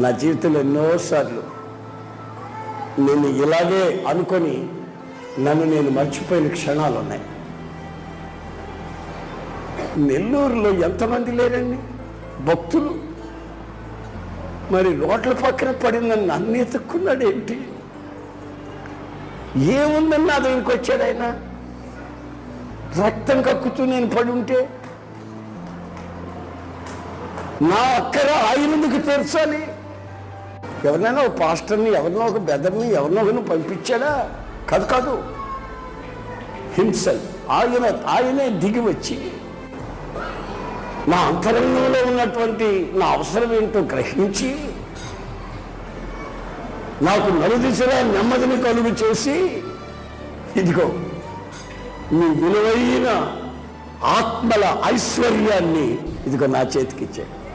నా జీవితంలో ఎన్నోసార్లు నేను ఇలాగే అనుకొని నన్ను నేను మర్చిపోయిన క్షణాలు ఉన్నాయి. నెల్లూరులో ఎంతమంది లేరండి? భక్తులు? మరి రోడ్ల పక్కన పడిందని నన్ను ఎత్తుక్కున్నాడు ఏంటి? ఏముందని నా దగ్గరికి వచ్చాడు ఆయన? రక్తం కక్కుతూ నేను పడి ఉంటే నా అక్కర ఆయనకు తెరచాలి ఎవరినైనా ఒక పాస్టర్ని ఎవరినో ఒక బెదర్ని ఎవరినో ఒకరిని పంపించాడా? కాదు కాదు. హింసల్. ఆయన ఆయనే దిగి వచ్చి నా అంతరంగంలో ఉన్నటువంటి నా అవసరం ఏంటో గ్రహించి నాకు నలుదిశలా నెమ్మదిని కలుగు చేసి ఇదిగో మీ విలువైన ఆత్మల ఐశ్వర్యాన్ని ఇదిగో నా చేతికిచ్చాడు.